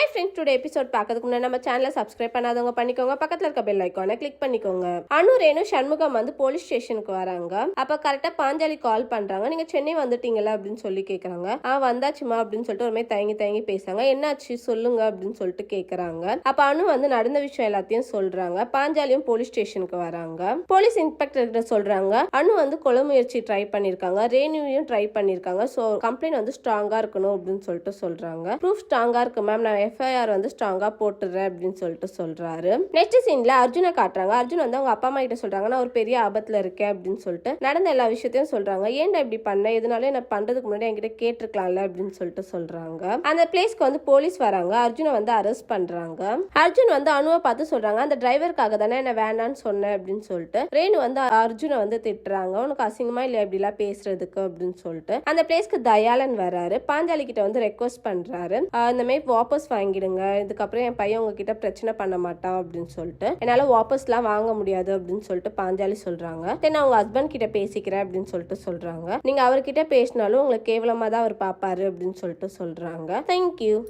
Hi friends today episode பார்க்கறதுக்கு முன்னாடி நம்ம சேனலை சப்ஸ்கிரைப் பண்ணாதவங்க பண்ணிக்கோங்க. பக்கத்துல இருக்க பெல் ஐக்கானை கிளிக் பண்ணிக்கோங்க. அனு ரேணு சண்முகம் வந்து போலீஸ் ஸ்டேஷனுக்கு வராங்க. அப்ப கரெக்டா பாஞ்சாலி கால் பண்றாங்க. நீங்க சென்னை வந்துட்டீங்களா அப்படின்னு சொல்லி கேக்குறாங்க. ஆ வந்தாச்சுமா அப்படின்னு சொல்லிட்டு ஒரு மாதிரி தயங்கி தயங்கி பேசுறாங்க. என்னாச்சு? சொல்லுங்க அப்படின்னு சொல்லிட்டு கேக்குறாங்க. அப்ப அனு வந்து நடந்த விஷயம் எல்லாத்தையும் சொல்றாங்க. பாஞ்சாலியும் போலீஸ் ஸ்டேஷனுக்கு வராங்க. போலீஸ் இன்ஸ்பெக்டர் கிட்ட சொல்றாங்க. அனு வந்து கொலை முயற்சி ட்ரை பண்ணிருக்காங்க. ரேணுவையும் ட்ரை பண்ணிருக்காங்க. சோ கம்ப்ளைண்ட் வந்து ஸ்ட்ராங்கா இருக்கணும் அப்படின்னு சொல்லிட்டு சொல்றாங்க. ப்ரூஃப் ஸ்ட்ராங்கா இருக்கு மேம் நான் எஃப்ஐஆர் வந்து ஸ்ட்ராங்காக போட்டுறேன் அப்படின்னு சொல்லிட்டு சொல்றாரு. நெக்ஸ்ட் சீன்ல அர்ஜுனை காட்டுறாங்க. அர்ஜுன் வந்து அவங்க அப்பா அம்மா கிட்ட சொல்றாங்க நான் ஒரு பெரிய ஆபத்துல இருக்கேன் அப்படின்னு சொல்லிட்டு நடந்த எல்லா விஷயத்தையும் சொல்றாங்க. ஏன்டா இப்படி பண்ண? இதனால என்ன பண்றதுக்கு முன்னாடி என்கிட்ட கேட்டிருக்கலாம்ல அப்படின்னு சொல்லிட்டு சொல்றாங்க. அந்த பிளேஸ்க்கு வந்து போலீஸ் வராங்க. அர்ஜுனை வந்து அரெஸ்ட் பண்றாங்க. அர்ஜுன் வந்து அனுவை பார்த்து சொல்றாங்க அந்த டிரைவருக்காக தானே என்ன வேணான்னு சொன்னேன் அப்படின்னு சொல்லிட்டு ரேணு வந்து அர்ஜுனை வந்து திட்டுறாங்க. உனக்கு அசிங்கமா இல்லை இப்படிலாம் பேசுறதுக்கு? அப்படின்னு சொல்லிட்டு அந்த பிளேஸ்க்கு தயாளன் வராரு. பாஞ்சாலி கிட்ட வந்து ரெக்வஸ்ட் பண்றாரு. இந்த மாதிரி வாபஸ் வாங்கிடுங்க. இதுக்கப்புறம் என் பையன் உங்ககிட்ட பிரச்சனை பண்ண மாட்டான் அப்படின்னு சொல்லிட்டு என்னால வாபஸ்லாம் வாங்க முடியாது அப்படின்னு சொல்லிட்டு பாஞ்சாலி சொல்றாங்க. தென் அவங்க ஹஸ்பண்ட் கிட்ட பேசிக்கிறேன் அப்படின்னு சொல்லிட்டு சொல்றாங்க. நீங்க அவர்கிட்ட பேசினாலும் உங்களை கேவலமா தான் அவர் பாப்பாரு அப்படின்னு சொல்லிட்டு சொல்றாங்க. தேங்க்யூ